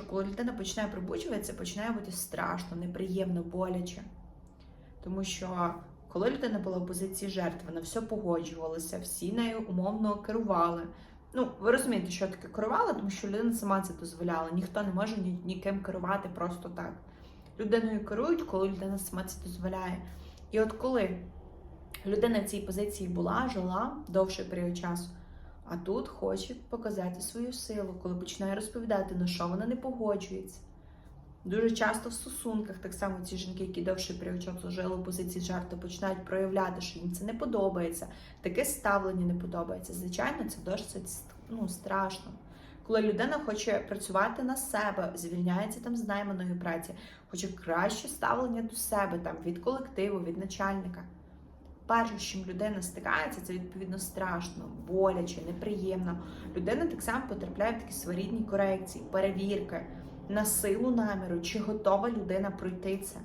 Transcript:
Коли людина починає пробуджуватися, починає бути страшно, неприємно, боляче. Тому що коли людина була в позиції жертви, вона все погоджувалася, всі нею умовно керували. Ну, ви розумієте, що таке керувала, тому що людина сама це дозволяла. Ніхто не може ні, ніким керувати просто так. Людиною керують, коли людина сама це дозволяє. І от коли людина в цій позиції була, жила довший період часу, а тут хоче показати свою силу, коли починає розповідати, на що вона не погоджується. Дуже часто в стосунках, так само ці жінки, які довший період часу жили в позиції жертви, починають проявляти, що їм це не подобається, таке ставлення не подобається. Звичайно, це досить ну, страшно. Коли людина хоче працювати на себе, звільняється там з найманої праці, хоче краще ставлення до себе, там від колективу, від начальника. Перше, з чим людина стикається, це відповідно страшно, боляче, неприємно. Людина так само потрапляє в такі своєрідні корекції, перевірки на силу наміру, чи готова людина пройти це.